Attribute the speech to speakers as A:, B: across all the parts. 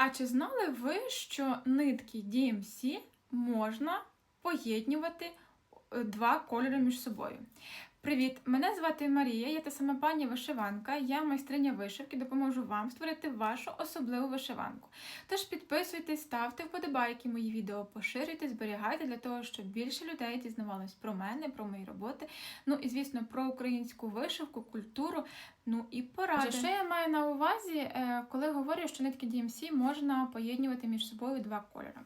A: А чи знали ви, що нитки DMC можна поєднувати е, два кольори між собою? Привіт! Мене звати Марія, я та сама пані вишиванка. Я майстриня вишивки, допоможу вам створити вашу особливу вишиванку. Тож підписуйтесь, ставте вподобайки мої відео, поширюйте, зберігайте для того, щоб більше людей дізнавалось про мене, про мої роботи. Ну і звісно, про українську вишивку, культуру. Ну і поради. Що я маю на увазі, е, коли говорю, що нитки DMC можна поєднувати між собою два кольори.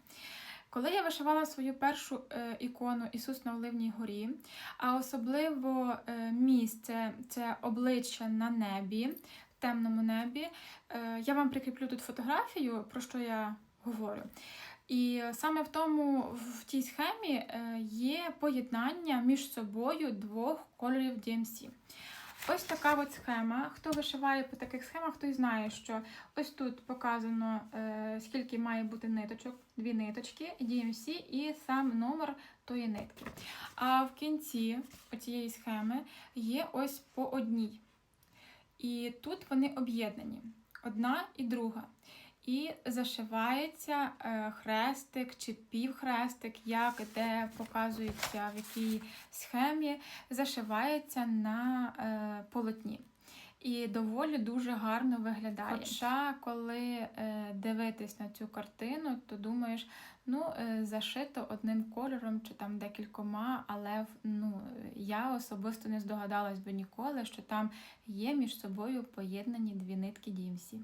A: Коли я вишивала свою першу е, ікону Ісус на Оливній горі, а особливо е, місце це обличчя на небі, в темному небі, е, я вам прикріплю тут фотографію, про що я говорю. І саме в тому в тій схемі є поєднання між собою двох кольорів DMC. Ось така от схема. Хто вишиває по таких схемах, той знає, що ось тут показано, е, скільки має бути ниточок, дві ниточки, DMC і сам номер тої нитки. А в кінці цієї схеми є ось по одній. І тут вони об'єднані, одна і друга. І зашивається е, хрестик чи півхрестик, як де показується в якій схемі, зашивається на е, полотні. І доволі дуже гарно виглядає. Хоча, коли е, дивитись на цю картину, то думаєш, ну, зашито одним кольором чи там декількома, але ну, я особисто не здогадалась би ніколи, що там є між собою поєднані дві нитки DMC.